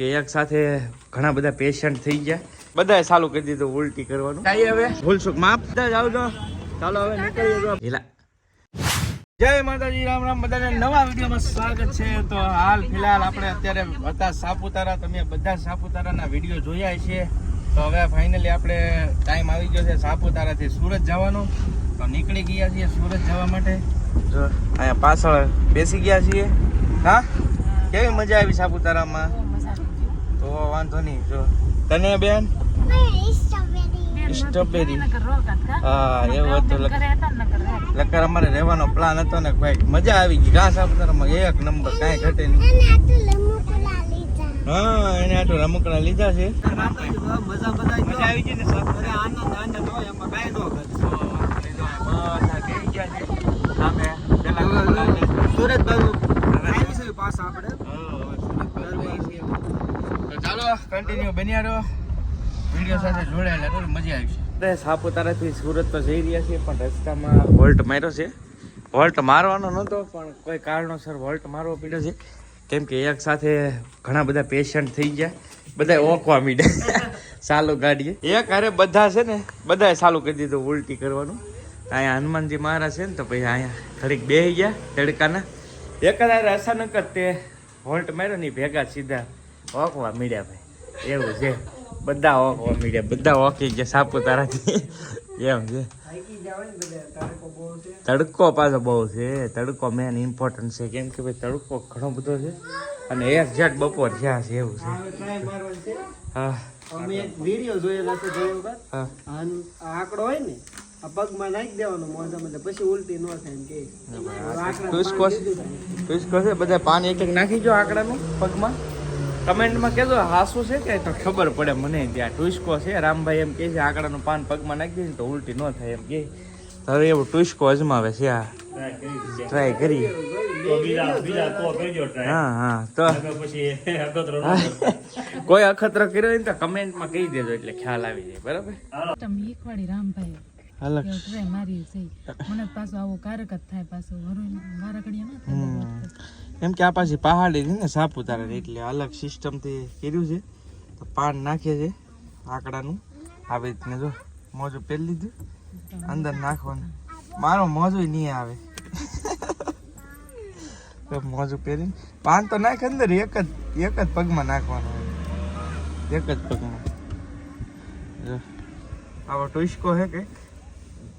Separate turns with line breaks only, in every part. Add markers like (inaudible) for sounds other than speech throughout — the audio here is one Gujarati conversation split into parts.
કે એક સાથે ઘણા બધા પેશન્ટ થઈ ગયા. બધાએ ચાલુ કરી દીધું ઉલટી કરવાનું. કાંઈ હવે. ભૂલસુક માફ. બધા જ આવજો. ચાલો હવે નીકળીએ તો હિલા જય માતાજી રામ રામ. બધાને નવા વિડીયોમાં સ્વાગત છે. તો હાલ ફિલહાલ આપણે અત્યારે હતા સાપુતારા. તમે બધા સાપુતારાના વીડિયો જોયા છે તો હવે ફાઇનલી આપણે ટાઈમ આવી ગયો છે સાપુતારાથી સુરત જવાનો. તો નીકળી ગયા છીએ સુરત જવા માટે. જો અહીંયા પાછળ બેસી ગયા છીએ. હા? કેવી મજા આવી સાપુતારામાં? તો વાંધો નહીં જો તને બેન સ્ટ્રોબેરી હા એવું હતું લકર અમારે રહેવાનો પ્લાન હતો ને ભાઈ મજા આવી ગઈ ઘાસ એક નંબર કાંઈ ઘટે નહીં હા એને આટલું રમકડા લીધા છે મજા આવી ગઈ ને
સુરત બાજુ આવીશું આપણે
ચાલો કન્ટિન્યુ બન્યા રહો વીડિયો સાથે જોડાયેલા રહો, મજા આવી છે. સાપુતારાથી સુરત તો જઈ રહ્યા છીએ, પણ રસ્તામાં વોલ્ટ માર્યો છે. વોલ્ટ મારવાનો નહોતો, પણ કોઈ કારણોસર વોલ્ટ મારવો પડ્યો છે. કેમ કે એક સાથે ઘણા બધા પેશન્ટ થઈ ગયા. બધા ઓકવા મીડ્યા. ચાલુ (laughs) ગાડીએ. એક હારે બધા છે ને બધાએ ચાલુ કરી દીધું ઉલટી કરવાનું. અહીંયા હનુમાનજી મહારાજ છે ને, તો પછી અહીંયા ઘડીક બે ગયા, તડકાના. એક અચાનક જ તે વોલ્ટ માર્યો ને ભેગા સીધા ઓકવા મીડ્યા ભાઈ. એવું છે. બધા ઓકવા મીડ્યા. બધા ઓકી ગયા સાપુતારાથી એમ છે. તડકો પાછો બહુ છે. તડકો મેન ઇમ્પોર્ટન્ટ છે. કેમ કે ભાઈ તડકો ઘણો બધો છે. અને એક જેટ બપોર થયા છે એવું છે. હા.
અમે એક વીડિયો જોયેલા છે જોયો
હા.
આંકડો હોય ને પગમાં નાખી દેવાનો મોઢામાં એટલે પછી ઉલટી ન થાય એમ કે.
બધા પાન એક એક નાખી જો આંકડાનું પગમાં. કમેન્ટમાં કહેજો હાસું છે કે તો ખબર પડે મને ત્યાં ટુસ્કો છે. રામભાઈ એમ કહે છે આંકડાનું પાન પગમાં નાખી દે ને તો ઉલટી ન થાય. એમ કે હવે એવું ટુસ્કો અજમાવે છે આ. ટ્રાય કરી હા હા તો (laughs) કોઈ અખતરો કર્યો હોય ને તો કમેન્ટમાં કહી દેજો એટલે ખ્યાલ આવી જાય બરાબર?
તમે શીખવાડી રામભાઈ
અલગ
મારી છે. મને પાછો આવો કારક જ થાય પાછો. ઘડિયા ના
એમ કે આ પાછી પહાડી છે ને સાપુતારા એટલે અલગ સિસ્ટમથી કર્યું છે. તો પાન નાખે છે આકડાનું. આવી રીતને જો, મોજું પહેરી લીધું, અંદર નાખવાનું. મારો મોજું નહીં આવે. તો મોજું પહેરીને, પાન તો નાખ અંદર, એક જ એક જ પગમાં નાખવાનું એક જ પગમાં. આવો ટુસ્કો છે કંઈક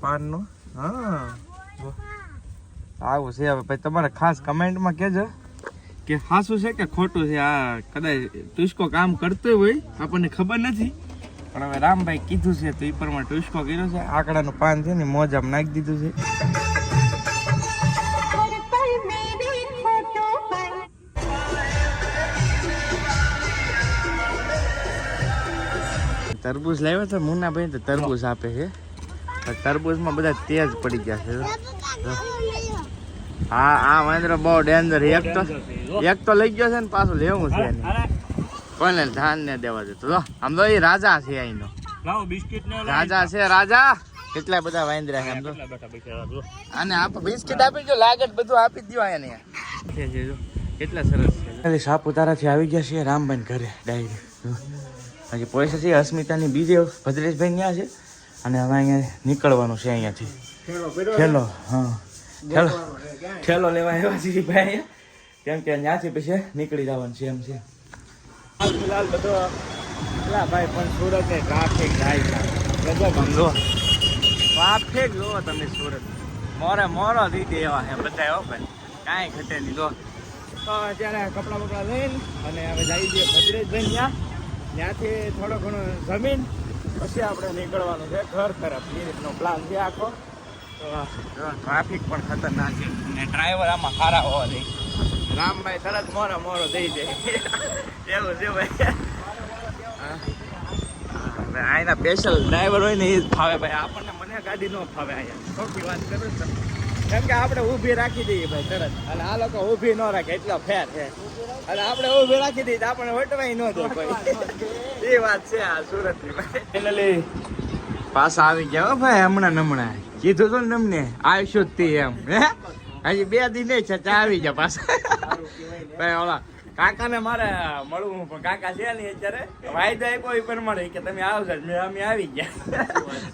પાનનો. હા. આવું છે હવે. ભાઈ તમારે ખાસ કમેન્ટમાં કહેજો. કે સાચું છે કે ખોટું છે? આ કદાચ ટુસ્કો કામ કરતો હોય આપણને ખબર નથી. પણ હવે રામભાઈ કીધું છે તો એ પ્રમાણે ટુસ્કો કર્યો છે. આકડાનું પાન છે ને મોજામાં નાખી દીધું છે. તરબૂજ લાવ્યો તો મુન્નાભાઈ તો તરબૂજ આપે છે. તરબૂજમાં બધા તેજ પડી ગયા છે. હા આ મહેન્દ્ર બહુ ડેન્જર એક તો એક તો લઈ ગયો છે ને પાછું લેવું છે. કોઈને ધ્યાન ને દેવા દેતો જો. આમ તો એ રાજા છે અહીંનો. રાજા છે રાજા. કેટલા બધા વાંદરા છે આમ તો. અને આપ બિસ્કિટ આપી દો લાગત બધું આપી દો અહીંયા કેટલા સરસ છે સાપુતારાથી આવી ગયા છે રામભાઈ ઘરે ડાયરી હજી પૈસા છે અસ્મિતાની બીજે ભદ્રેશભાઈ ત્યાં છે. અને હવે અહીંયા નીકળવાનું છે અહીંયાથી. ઠેલો હા. ઠેલો ઠેલો લેવા આવ્યા છીએ ભાઈ. કેમ કે ત્યાંથી પછી નીકળી જવાનું છે એમ છે. હાલ ફિલહાલ બધો પેલા ભાઈ પણ સુરત ને ટ્રાફિક જાય સમજો ટ્રાફિક જુઓ તમે સુરત. મોરે મોરો રીતે એવા છે બધા હો ભાઈ. કાંઈ ઘટે નહીં જો તો અત્યારે કપડાં બપડા લઈને અને હવે જઈ છીએ ભદ્રેશભાઈ ત્યાં. ત્યાંથી થોડો ઘણો જમીન. પછી આપણે નીકળવાનું છે ઘર તરફ. એ રીતનો પ્લાન છે આખો. ટ્રાફિક પણ ખતરનાક છે. ને ડ્રાઈવર આમાં સારા હોવા દે. રામભાઈ તરત મોરો મોરો દઈ દે. એવું છે ભાઈ. આના સ્પેશિયલ ડ્રાઈવર હોય ને એ જ ફાવે ભાઈ. આપણને મને ગાડી ન ફાવે અહીંયા ખોટી વાત કરું કેમ કે આપણે ઊભી રાખી દઈએ ભાઈ તરત. અને આ લોકો ઊભી ન રાખે, એટલો ફેર છે. અને આપણે ઊભી રાખી દઈએ આપણે વટવાય ન દે ભાઈ. એ વાત છે આ સુરતની ભાઈ. ફાઇનલી પાછા આવી ગયા ભાઈ, હમણાં હમણાં. કીધું તું ને તમને આવશું જ તે એમ. હે? હજી બે દિને છે ચા આવી ગયા પાછા. ભાઈ ઓલા કાકાને મારે મળવું પણ કાકા છે નહીં અત્યારે. વાયદો આપ્યો એ પ્રમાણે કે તમે આવશો જ. મેં અમે આવી ગયા.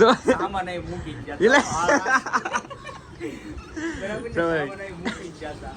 જો.
આમાં નહીં મૂકી ગયા જ.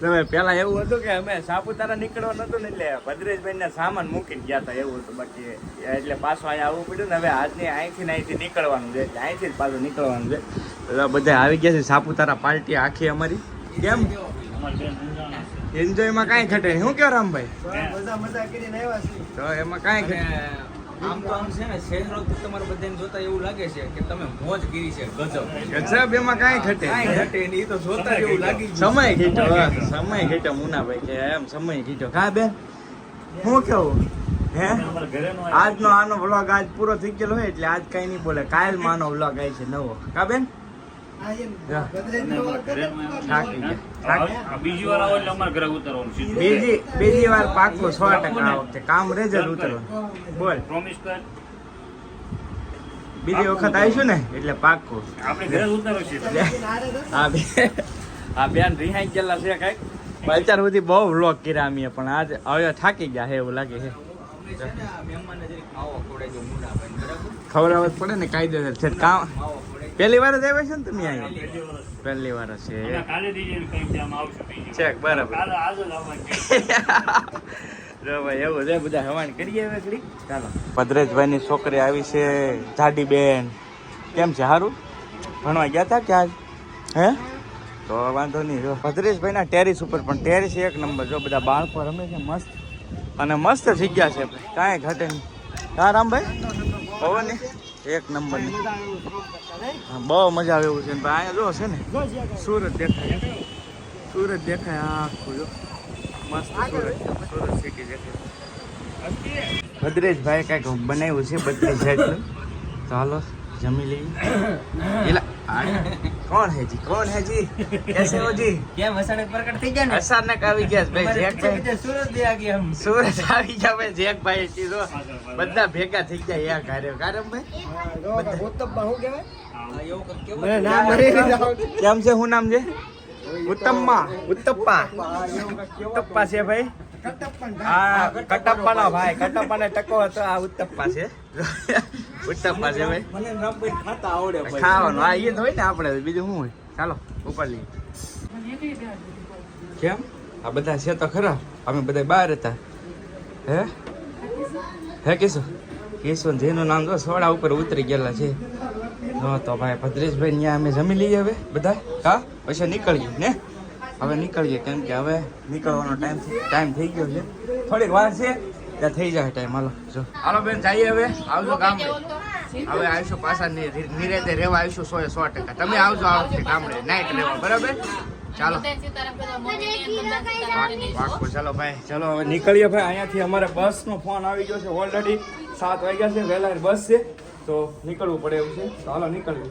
તમે પેલા એવું હતું કે અમે સાપુતારા નીકળવા હતું ને એટલે ભદ્રેશભાઈ ને સામાન મૂકીને ગયા હતા એવું હતું. બાકી એટલે પાછું અહીંયા આવવું પડ્યું ને હવે આજની અહીંથી ને અહીંથી નીકળવાનું છે. એટલે અહીંથી જ પાછું નીકળવાનું છે. બધા આવી ગયા છે સાપુતારા પાર્ટી આખી અમારી. કેમ? એન્જોયમાં કાંઈ ઘટે શું કહો રામભાઈ?
મજા મજા કરીને આવ્યા છે
તો એમાં કાંઈ ઘટે
આમ તો આમ છે ને શહેરો તો તમારે બધાને જોતા એવું લાગે છે કે તમે મોજ ગીરી છે ગજબ.
ગજબ એમાં કાંઈ ઘટે
કાંઈ ઘટે નહીં, ઈ તો જોતા એવું લાગી.
સમય ઘીટો સમય ઘીટો મુનાભાઈ કે એમ સમય ઘીટો કા બેન? હું કેવું? હે? આજનો આનો વ્લોગ આજ પૂરો થઈ ગયેલો હોય એટલે આજ કઈ નહીં બોલે. કાલ માનો વ્લોગ આવી છે નવો. કા બેન?
બીજી વાર આવો એટલે અમારે ઘરે ઉતરવાનું
બીજી બીજી વાર પાકું સો ટકા આ વખતે કામ રેજ જ ઉતરવાનું. બોલ.
પ્રોમિસ કર
બીજી વખત આવીશું ને એટલે પાકું
આપણે ઘરે ઉતરવું છે
આ બેન રિહાઈ ગયેલા છે કંઈક? અત્યાર સુધી બહુ વ્લોગ કર્યા અમે પણ આજ હવે થાકી ગયા છે એવું લાગે છે. જ પડે ને કાયદેસર છે. કામ. પહેલી વાર જ આવ્યા છે ને તમે અહીંયા? પહેલી વાર છે. ચેક બરાબર. એવું છે બધા હવાન કરીએ હવે ચાલો ચાલો. ભદ્રેશભાઈની છોકરી આવી છે જાડી બેન કેમ છે સારું ભણવા ગયા હતા કે આજ? હે? તો વાંધો નહીં. જો ભદ્રેશભાઈના ટેરિસ ઉપર પણ ટેરિસ એક નંબર. જો બધા બાળકો રમે છે મસ્ત. અને મસ્ત જગ્યા છે કાંઈ ઘટે નહીં. હા રામભાઈ? હોવો ને એક નંબર બહુ મજા આવે એવું છે. ને અહીંયા જો છે ને સુરત દેખાય. સુરત દેખાય આખું જો. મસ્ત સુરત સુરત સિટી દેખાય. ભદ્રેશભાઈ કાંઈક બનાવ્યું છે બત્રીસ જેટલું ચાલો જમી લઈએ. (coughs) એલા કોણ હે જી? કોણ હે જી? કેસે હો જી?
કેમ અચાનક પ્રકટ થઈ ગયા ને?
અચાનક આવી ગયા છે ભાઈ જેકભાઈ
સુરત દે આ ગયા હમ
સુરત આવી ગયા ભાઈ જેકભાઈ જો બધા ભેગા થઈ ગયા યા ઘરે. કારમ ભાઈ?
હા, આપણે ગોતમમાં કહેવાય?
કેમ છે શું નામ છે? ઉત્તમમાં ઉત્તપ્પા.
હા.
ઉત્તપ્પા છે ભાઈ? કટપ્પા ભાઈ. કટપ્પાને ટકો હતો આ ઉત્તપ્પા છે. ઉત્તપ્પા છે ભાઈ
મને નામ ખાતા આવડે ભાઈ.
ખાવાનું આ એ તો હોય ને આપણે બીજું શું હોય? ચાલો ઉપર લઈએ. કેમ? આ બધા છે તો ખરા. અમે બધા બહાર હતા. હે? હે કિશો? કેશો જેનું નામ તો સોડા ઉપર ઉતરી ગયેલા છે. જો તો ભાઈ ભદ્રેશભાઈ ત્યાં અમે જમી લઈએ હવે બધા હા? પછી નીકળીએ ને? હવે નીકળીએ કેમ કે હવે નીકળવાનો ટાઈમ ટાઈમ થઈ ગયો છે. થોડીક વાર છે. ત્યાં થઈ જાય ટાઈમ હાલો, જો. હાલો બેન, જઈએ હવે. આવજો ગામડે હવે આવીશું પાછા નિરાતે રહેવા આવીશું સો સો ટકા. તમે આવજો આ વખતે ગામડે નાઈટ રહેવા, બરાબર? ચાલો. ચાલો ભાઈ, ચાલો હવે નીકળીએ ભાઈ. અહીંયાથી અમારે બસનો ફોન આવી ગયો છે ઓલરેડી સાત વાગ્યા છે, વહેલા બસ છે. તો નીકળવું પડે એવું છે. તો હાલો, નીકળીએ.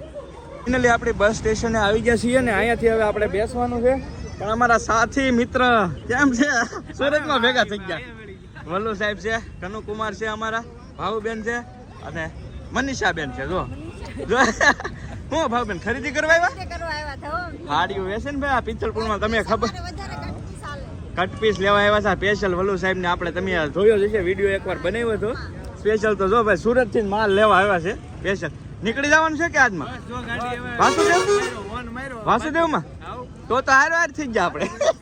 ફાઇનલી આપણે બસ સ્ટેશને આવી ગયા છીએ ને અહીંયાથી હવે આપણે બેસવાનું છે. પણ અમારા સાથી મિત્ર કેમ છે? સુરતમાં ભેગા થઈ ગયા. વલ્લુ સાહેબ છે કનુકુમાર છે અમારા ભાવુબેન છે અને મનીષાબેન છે જો. જો. હું ભાવુબેન ખરીદી કરવા આવ્યા? હાડીઓ વેસે ને ભાઈ આ પિત્તળપુરમાં તમે ખબર? કટ પીસ લેવા આવ્યા હતા સ્પેશિયલ વલ્લુ સાહેબ ને આપણે તમે જોયો જ હશે વીડિયો એકવાર બનાવ્યો હતો. સ્પેશિયલ તો જો ભાઈ સુરતથી માલ લેવા આવ્યા છે સ્પેશિયલ નીકળી જવાનું છે કે આજમાં? વાસુદેવ? વાસુદેવમાં? તો તો હાર હાર થઈ ગયા આપણે.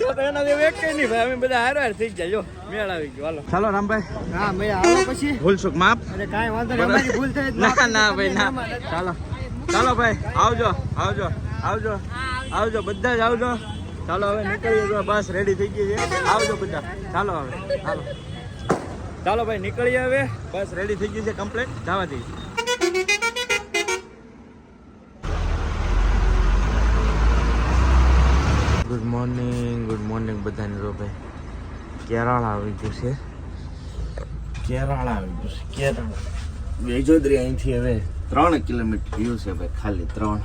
તો તો એના જેવું એક કઈ નહીં ભાઈ અમે બધા હારો હાર થઈ જાય જો મેળ આવી ગયો. હાલો. ચાલો રામભાઈ.
હા મેં આવો પછી.
ભૂલ સુખ માફ?
અરે કાંઈ વાંધો નહીં અમારી ભૂલ થઈ
ના ના ભાઈ ના. ચાલો. ચાલો ભાઈ આવજો આવજો આવજો આવજો બધા જ આવજો. ચાલો હવે નીકળીએ જો બસ રેડી થઈ ગઈ છે. આવજો બધા. ચાલો હવે ચાલો ચાલો ભાઈ નીકળીએ હવે. બસ રેડી થઈ ગઈ છે કમ્પ્લીટ જવા દઈએ ગુડ મોર્નિંગ મોર્નિંગ બધાને તો ભાઈ કેરાળ આવી ગયું છે. કેરાળ આવી ગયું છે, કેરાળ. વેજોદરી અહીંથી હવે ત્રણ કિલોમીટર વ્યૂ છે ભાઈ, ખાલી ત્રણ.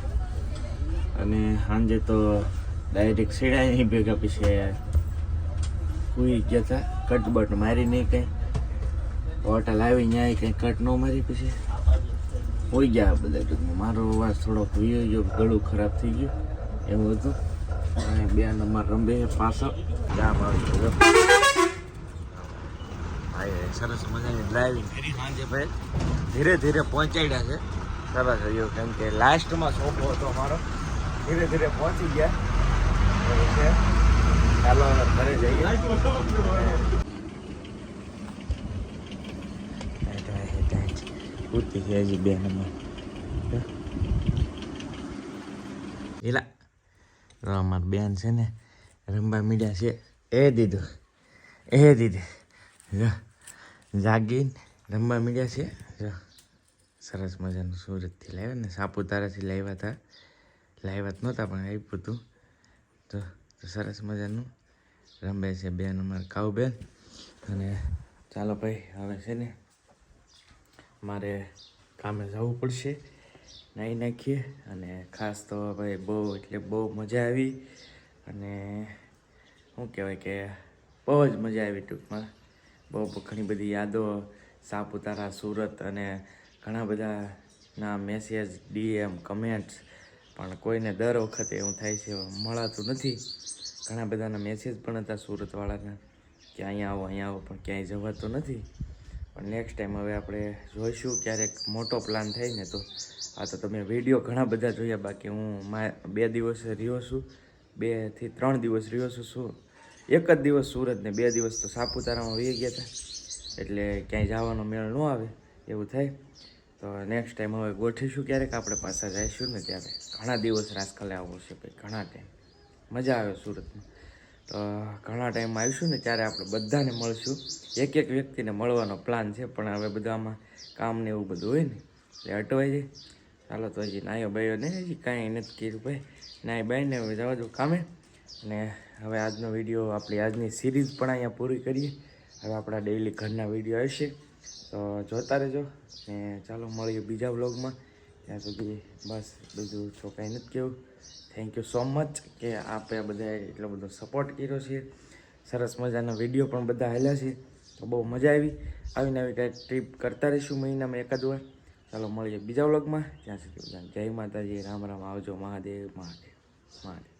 અને સાંજે તો ડાયરેક્ટ સીડા અહીં ભેગા પછી કુઈ ગયા હતા કટબટ મારી નહીં કંઈ. હોટલ આવી ત્યાં કંઈ કટ ન મારી પછી. હોઈ ગયા બધા મારો અવાજ થોડોક વીયો ગયો, ગળું ખરાબ થઈ ગયું, એવું હતું. બે નંબર રંબે પાછળ. જામ આવી ગયો સરસ મજાની ડ્રાઇવિંગ કરી સાંજે ભાઈ. ધીરે ધીરે પહોંચાડ્યા છે. સરસ રહ્યું કેમ કે લાસ્ટમાં સોંપો હતો અમારો. ધીરે ધીરે પહોંચી ગયા. ચાલો ઘરે જઈએ. ઉતરી છે હજી બે નંબર. એલા તો અમારી બેન છે ને રમવા મીડ્યા છે. એ દીધું. એ દીધી. જાગીને રમવા મીડ્યા છે. સરસ મજાનું સુરતથી લાવ્યા ને સાપુતારાથી લાવ્યા હતા લાવ્યા જ નહોતા પણ આપ્યું હતું તો સરસ મજાનું રમે છે બેન અમારા કાઉ બેન. અને ચાલો ભાઈ, હવે છે ને મારે કામે જવું પડશે. નાહી નાખીએ. અને ખાસ તો ભાઈ બહુ, એટલે બહુ મજા આવી. અને શું કહેવાય કે, બહુ જ મજા આવી ટૂંકમાં. બહુ ઘણી બધી યાદો, સાપુતારા, સુરત અને ઘણા બધા ના મેસેજ ડીએમ કમેન્ટ્સ પણ કોઈને દર વખતે એવું થાય છે, મળાતું નથી. ઘણા બધાના મેસેજ પણ હતા સુરતવાળાના, કે અહીંયા આવો અહીંયા આવો, પણ ક્યાંય જવાતું નથી. પણ નેક્સ્ટ ટાઈમ હવે આપણે જોઈશું ક્યારેક મોટો પ્લાન થાય ને તો. આ તો તમે વીડિયો ઘણા બધા જોયા, બાકી હું બે દિવસ રહ્યો છું બેથી ત્રણ દિવસ રહ્યો છું શું? એક જ દિવસ સુરત ને બે દિવસ તો સાપુતારામાં વહી ગયા હતા એટલે ક્યાંય જવાનો મેળ ન આવે, એવું થાય. તો નેક્સ્ટ ટાઈમ હવે ગોઠવીશું ક્યારેક, આપણે પાછા જઈશું ને ત્યારે. ઘણા દિવસ રાજકાલે આવવું છે ભાઈ, ઘણા ટાઈમ મજા આવે સુરતમાં. તો ઘણા ટાઈમ આવીશું ને ત્યારે આપણે બધાને મળશું. એક એક વ્યક્તિને મળવાનો પ્લાન છે, પણ હવે બધામાં કામ ને એવું બધું હોય ને, એટલે અટવાઈ જાય. ચાલો તો હજી નાયો બાયો ને હજી કાંઈ નથી કીધું ભાઈ. નાય બાઈને હવે જવા દો કામે. અને હવે આજનો વીડિયો આપણી આજની સિરીઝ પણ અહીંયા પૂરી કરીએ. હવે આપણા ડેઈલી ઘરના વીડિયો આવશે. તો જોતા રહેજો ને ચાલો મળીએ બીજા વ્લોગમાં ત્યાં સુધી બસ બીજું તો કાંઈ નથી કહેવું. થેન્ક યુ સો મચ કે આપણે બધાએ એટલો બધો સપોર્ટ કર્યો છે. સરસ મજાના વીડિયો પણ બધા હાલ્યા છે. તો બહુ મજા આવી. આવીને આવી કાંઈક ટ્રીપ કરતા રહીશું મહિનામાં એકાદ વાર. ચાલો મળીએ બીજા વ્લોગમાં ત્યાં સુધી જય માતાજી. રામ રામ. આવજો મહાદેવ મહાદેવ મહાદેવ.